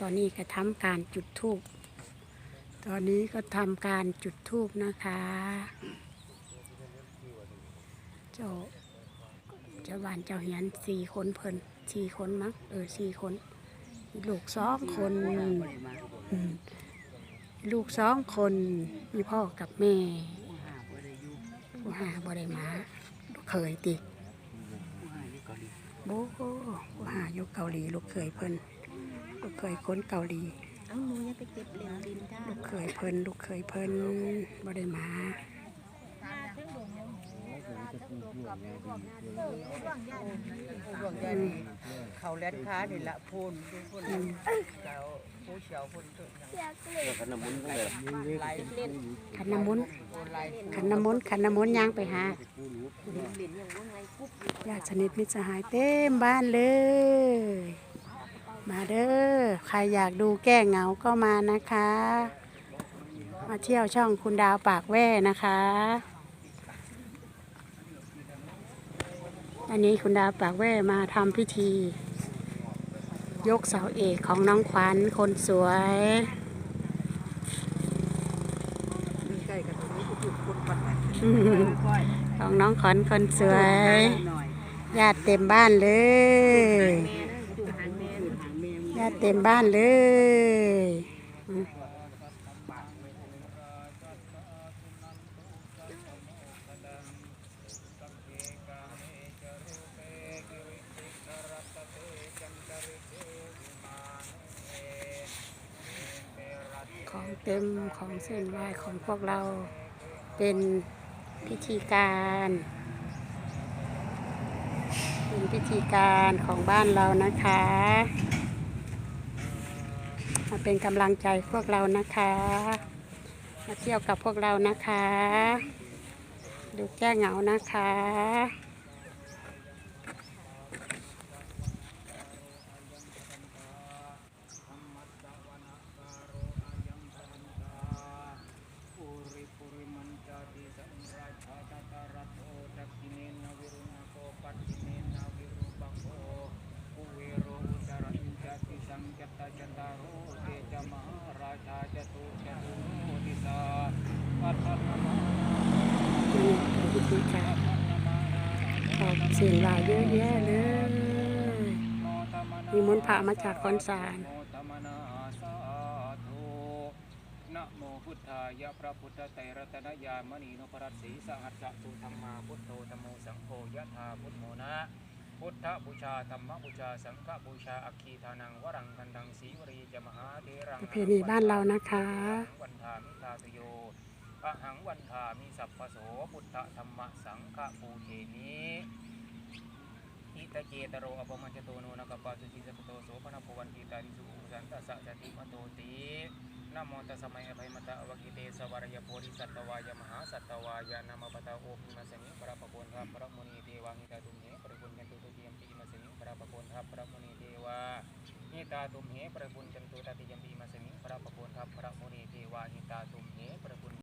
ตอนนี้ก็ทำการจุดธูปตอนนี้ก็ทำการจุดธูปนะคะ เจ้าเจ้าบ้านเจ้าเหียนสี่คนเพิ่นสี่คนมั้งเออสี่คน ลูกสองคนอืมลูกสองคนมีพ่อกับแม่ผู้หาบ่ได้มาลูกเคยติโบผู้หาอยู่เกาหลีลูกเคยเพิ่น ลูกเคยคนเกาหลีเอาหนูอย่าไปเก็บเหรียญดินได้ลูกเคยเพิ่นลูกเคยเพิ่นบ่ได้มาห่วงใยนี่เขาแล่นค้านี่ละพูนดูพูนเจ้าผู้เฉียวพูนตุ่นลายเล่นขันน้ำมนต์โอนลายขันน้ำมนต์ขันน้ำมนต์ย่างไปหาเหรียญอย่างว่าไงปุ๊บอยู่ญาติสนิทมิตรสหายเต็มบ้านเลย มาเด้อ ใครอยากดูแก้เหงาก็มานะคะ มาเที่ยวช่องคุณดาวปากแว่นะคะ อันนี้คุณดาวปากแว่มาทำพิธี ยกเสาเอกของน้องขวัญคนสวยมีใกล้กับตรงนี้ก็ถูกคนปัดไปของน้องขวัญคนสวยญาติเต็มบ้านเลยหางแม่ คือหาง แเต็มบ้านเลยของเต็มของเส้นไหว้ของพวกเราเป็นพิธีการเป็นพิธีการของบ้านเรานะคะ มาเป็นกำลังใจพวกเรานะคะ มาเที่ยวกับพวกเรานะคะ ดูแก้เหงานะคะปุริปุริมันจาติสัมราชาตตารัตโตดักขิเนนาวิรุณาโกปัตาโร มหาราชาจตุจตุโนดิสาปัตตนามานี่เป็นพิธีกาขอบสียงลายเยอะแยะเลยมีมนต์พระมาจากคอนสารนนะโมพุทธายะพระพุทธไตรรัตนญามณีนพรัตสีสหัสสะสุธรรมาพุทโธธรรมโมสังโฆยะถาพุทโมนะ พุทธบูชาธรรมบูชา สังฆบูชา อัคคีทานังวรังคันดังสีวรีจะมหาเทรังประเพณีบ้านเรานะคะ วันทามิทาสโยอะหังวันทามิสัพพโสพุทธธรรมสังฆปูเทมิอิตะเจตโรอปมัญจโตโนนกปาสุจิสัพพโตโสพนภวันติตาริสุอุสันตสะจติมโตติ นะโมตัสสะมะอภัยมตะอวกิเตสวรยโพธิสัตว